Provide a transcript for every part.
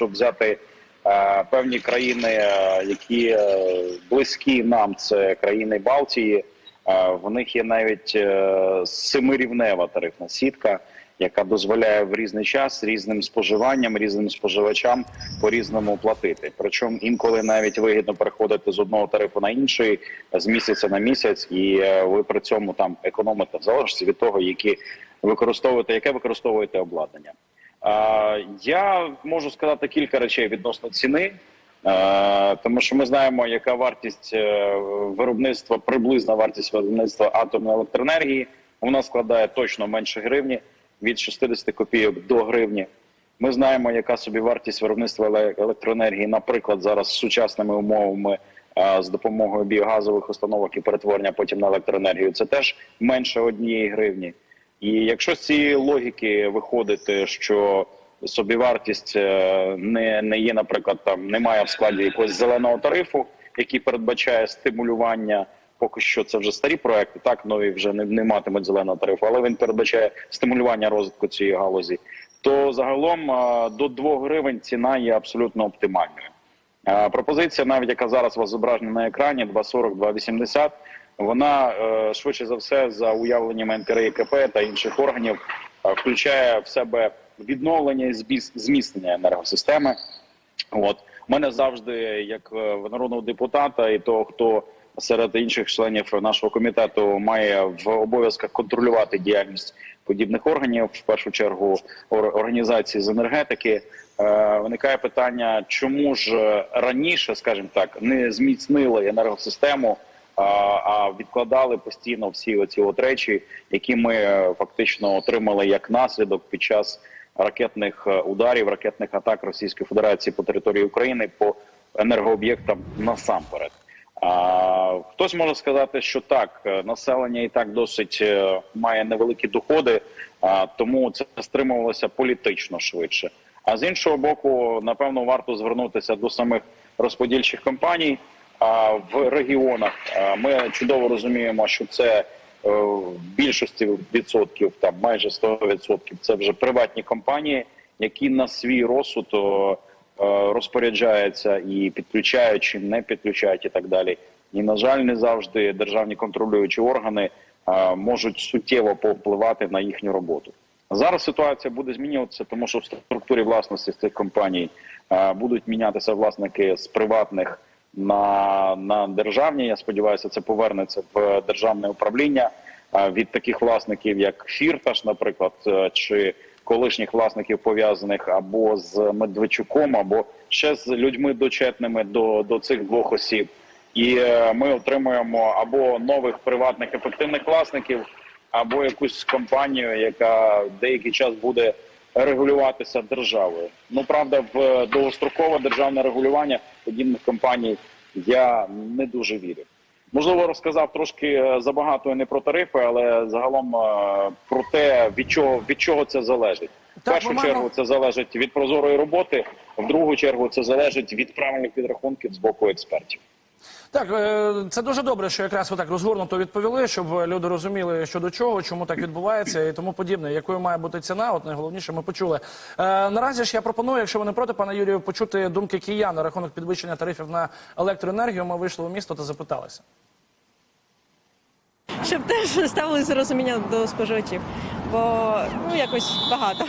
якщо взяти е, певні країни, е, які е, близькі нам, це країни Балтії, в них є навіть семирівнева тарифна сітка, яка дозволяє в різний час різним споживанням, різним споживачам по різному платити. Причому інколи навіть вигідно переходити з одного тарифу на інший з місяця на місяць, і ви при цьому там економите в від того, які використовуєте, яке використовуєте обладнання. Я можу сказати кілька речей відносно ціни, тому що ми знаємо, яка вартість е, виробництва, приблизна вартість виробництва атомної електроенергії. Вона складає точно менше гривні від 60 копійок до гривні. Ми знаємо, яка собі вартість виробництва електроенергії, наприклад, зараз з сучасними умовами з допомогою біогазових установок і перетворення потім на електроенергію. Це теж менше однієї гривні. І якщо з цієї логіки виходити, що собівартість е, не, не є, наприклад, там немає в складі якогось зеленого тарифу, який передбачає стимулювання. Поки що це вже старі проекти, так нові вже не, не матимуть зеленого тарифу, але він передбачає стимулювання розвитку цієї галузі. То загалом е, до 2 гривень ціна є абсолютно оптимальною. Е, Пропозиція, навіть яка зараз у вас зображена на екрані, 2,40, 2,80, вона е, швидше за все за уявленнями НКРІКП та інших органів е, включає в себе відновлення і зміцнення енергосистеми. От мене завжди, як е, народного депутата, і того, хто серед інших членів нашого комітету має в обов'язках контролювати діяльність подібних органів, в першу чергу організації з енергетики. Виникає питання, чому ж раніше, скажімо так, не зміцнили енергосистему, а, відкладали постійно всі оці от речі, які ми е, фактично отримали як наслідок під час ракетних е, ударів, ракетних атак Російської Федерації по території України по енергооб'єктам насамперед. А, хтось може сказати, що так, е, населення і так досить має невеликі доходи, а, тому це стримувалося політично швидше. А з іншого боку, напевно, варто звернутися до самих розподільчих компаній в регіонах. Ми чудово розуміємо, що це е, в більшості відсотків, там майже 100% це вже приватні компанії, які на свій розсуд е, розпоряджаються і підключають чи не підключають, і так далі. І на жаль, не завжди державні контролюючі органи е, можуть суттєво повпливати на їхню роботу. Зараз ситуація буде змінюватися, тому що в структурі власності цих компаній будуть мінятися власники з приватних на, на державні. Я сподіваюся, це повернеться в державне управління від таких власників, як Фірташ, наприклад, е, чи колишніх власників пов'язаних або з Медведчуком, або ще з людьми дочетними до, до цих двох осіб. І е, ми отримуємо або нових приватних ефективних власників, або якусь компанію, яка деякий час буде регулюватися державою. Ну правда, в довгострокове державне регулювання подібних компаній я не дуже вірю. Можливо, розказав трошки е, забагато і не про тарифи, але загалом е, про те, від чого від чого це залежить. В першу чергу це залежить від прозорої роботи, в другу чергу це залежить від правильних підрахунків з боку експертів. Так, е, це дуже добре, що якраз ви так розгорнуто відповіли, щоб люди розуміли, що до чого, чому так відбувається і тому подібне. Якою має бути ціна? От найголовніше ми почули. Е, наразі ж я пропоную, якщо ви не проти, пане Юрію, почути думки киян на рахунок підвищення тарифів на електроенергію. Ми вийшли у місто та запиталися. щоб теж ставилися з розумінням до споживачів, бо ну якось багато.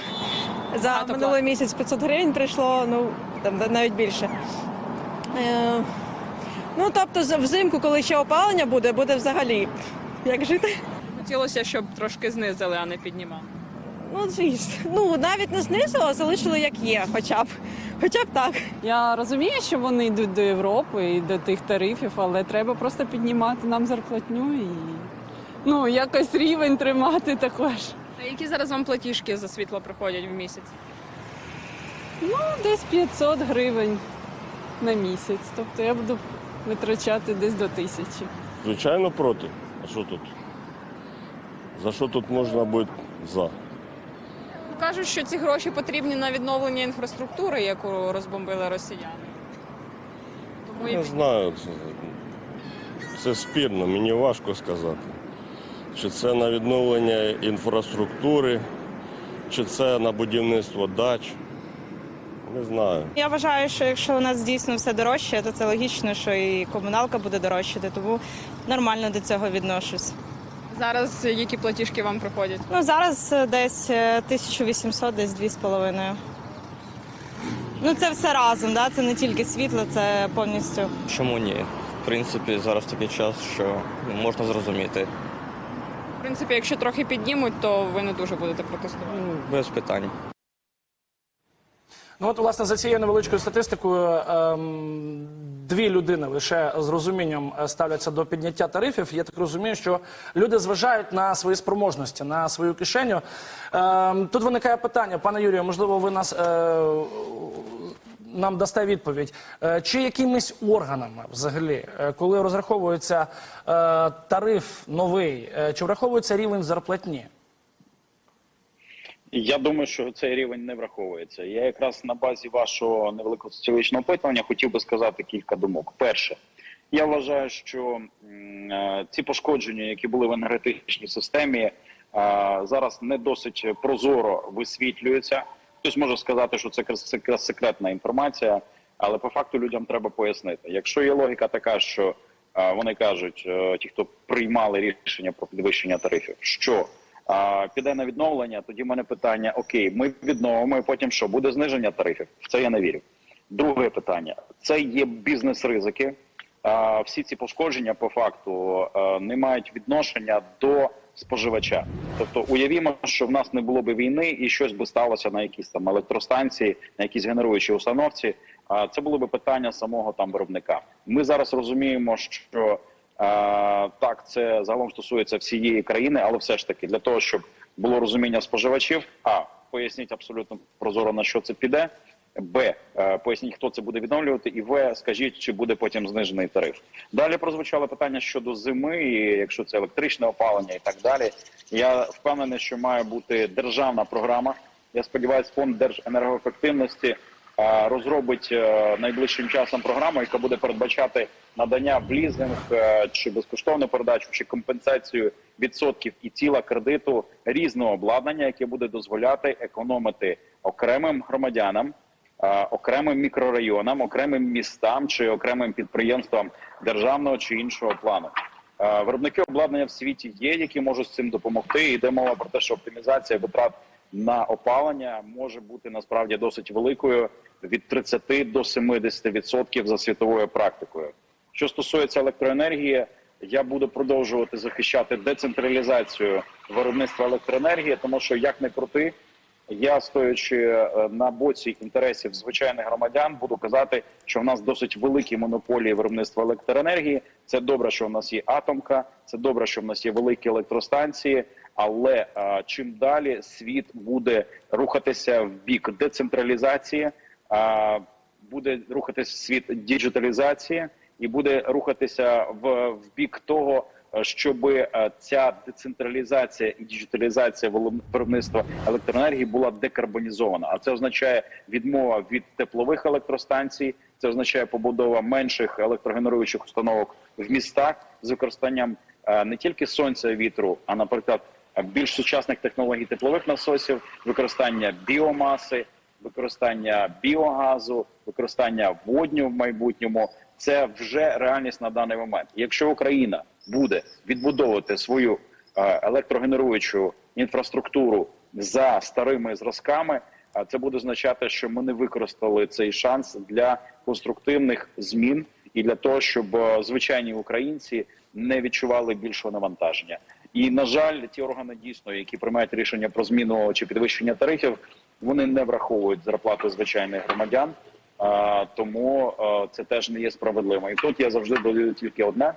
За Багато минулий місяць 500 гривень прийшло, ну там навіть більше. Е, ну тобто взимку, коли ще опалення буде, буде взагалі як жити. Хотілося, щоб трошки знизили, а не піднімали. Ну звісно, ну навіть не знизило, а залишили як є, хоча б, хоча б так. Я розумію, що вони йдуть до Європи і до тих тарифів, але треба просто піднімати нам зарплатню і ну, якось рівень тримати також. А які зараз вам платіжки за світло приходять в місяць? Ну, десь 500 гривень на місяць. Тобто я буду витрачати десь до тисячі. Звичайно, проти. А що тут? За що тут можна бути за? Кажуть, що ці гроші потрібні на відновлення інфраструктури, яку розбомбили росіяни. Тому і Не знаю. Це, це спірно, мені важко сказати. Чи це на відновлення інфраструктури, чи це на будівництво дач. Не знаю. Я вважаю, що якщо у нас дійсно все дорожче, то це логічно, що і комуналка буде дорожчати, тому нормально до цього відношусь. Зараз які платіжки вам приходять? Ну зараз е, десь е, 1800, десь 2,5. Ну це все разом, да? це не тільки світло, це повністю. Чому ні? В принципі, зараз такий час, що можна зрозуміти. В принципі, якщо трохи піднімуть, то ви не дуже будете протестувати. Ну, Без питань. Ну от, власне, за цією невеличкою статистикою, ем, дві людини лише з розумінням е, ставляться до підняття тарифів. Я так розумію, що люди зважають на свої спроможності, на свою кишеню. Ем, тут виникає питання, пане Юрію, можливо, ви нас. Е, нам дасте відповідь, Е, чи якимись органами взагалі, е, коли розраховується тариф новий, чи враховується рівень зарплатні? Я думаю, що цей рівень не враховується. Я якраз на базі вашого невеликого соціологічного опитування хотів би сказати кілька думок. Перше, я вважаю, що е, ці пошкодження, які були в енергетичній системі, е, зараз не досить прозоро висвітлюються. Хтось може сказати, що це секретна інформація, але по факту людям треба пояснити. Якщо є логіка така, що е, вони кажуть, ті, хто приймали рішення про підвищення тарифів, що а, піде на відновлення, тоді в мене питання: окей, ми відновимо, і потім що буде зниження тарифів? В це я не вірю. Друге питання: це є бізнес-ризики. Всі ці пошкодження по факту не мають відношення до споживача. Тобто, уявімо, що в нас не було би війни і щось би сталося на якійсь там електростанції, на якійсь генеруючій установці. А це було би питання самого там виробника. Ми зараз розуміємо, що Так, це загалом стосується всієї країни, але все ж таки для того, щоб було розуміння споживачів, а поясніть абсолютно прозоро на що це піде. Б. е, Поясніть, хто це буде відновлювати, і В. Скажіть, чи буде потім знижений тариф. Далі прозвучало питання щодо зими, і якщо це електричне опалення і так далі. Я впевнений, що має бути державна програма. Я сподіваюся, фонд держенергоефективності розробить е, найближчим часом програму, яка буде передбачати надання в лізинг е, чи безкоштовну передачу, чи компенсацію відсотків і ціла кредиту різного обладнання, яке буде дозволяти економити окремим громадянам, е, окремим мікрорайонам, окремим містам чи окремим підприємствам державного чи іншого плану. Е, Виробники обладнання в світі є, які можуть з цим допомогти. Йде мова про те, що оптимізація витрат на опалення може бути насправді досить великою від 30 до 70% за світовою практикою. Що стосується електроенергії, я буду продовжувати захищати децентралізацію виробництва електроенергії, тому що як не крути, я стоячи е, на боці інтересів звичайних громадян, буду казати, що в нас досить великі монополії виробництва електроенергії. Це добре, що в нас є атомка, це добре, що в нас є великі електростанції. Але е, чим далі світ буде рухатися в бік децентралізації, е, буде рухатися світ діджиталізації і буде рухатися в, в бік того, щоб е, ця децентралізація і діджиталізація виробництва електроенергії була декарбонізована. А це означає відмова від теплових електростанцій, це означає побудова менших електрогенеруючих установок в містах з використанням не тільки сонця і вітру, а наприклад більш сучасних технологій теплових насосів, використання біомаси, використання біогазу, використання водню в майбутньому. Це вже реальність на даний момент. Якщо Україна буде відбудовувати свою е, електрогенеруючу інфраструктуру за старими зразками, а це буде означати, що ми не використали цей шанс для конструктивних змін і для того, щоб е, звичайні українці не відчували більшого навантаження. І на жаль, ті органи дійсно, які приймають рішення про зміну чи підвищення тарифів, вони не враховують зарплати звичайних громадян. Тому це теж не є справедливо. І тут я завжди додаю тільки одне: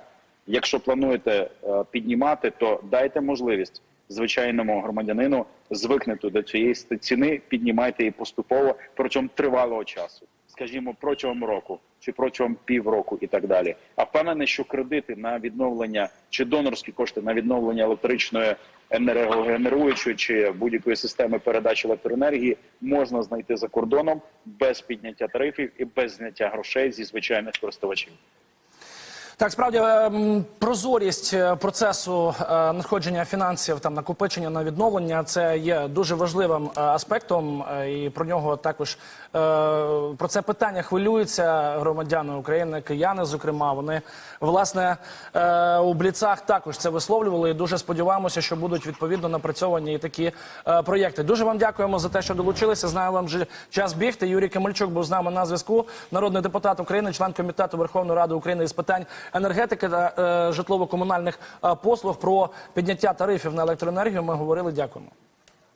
якщо плануєте а, піднімати, то дайте можливість звичайному громадянину звикнути до цієї ціни, піднімайте її поступово протягом тривалого часу, скажімо, протягом року чи протягом півроку і так далі. А впевнений, що кредити на відновлення чи донорські кошти на відновлення електричної енергогенеруючої чи будь-якої системи передачі електроенергії можна знайти за кордоном без підняття тарифів і без зняття грошей зі звичайних користувачів. Так, справді ем, прозорість е, процесу е, надходження фінансів, там накопичення на відновлення, це є дуже важливим е, аспектом, е, і про нього також е, про це питання хвилюються громадяни України, кияни. Зокрема, вони власне е, у бліцах також це висловлювали. І дуже сподіваємося, що будуть відповідно напрацьовані і такі е, проєкти. Дуже вам дякуємо за те, що долучилися. Знаю, вам вже час бігти. Юрій Камельчук був з нами на зв'язку. Народний депутат України, член комітету Верховної Ради України із питань енергетики та е, житлово-комунальних е, послуг про підняття тарифів на електроенергію. Ми говорили. Дякуємо.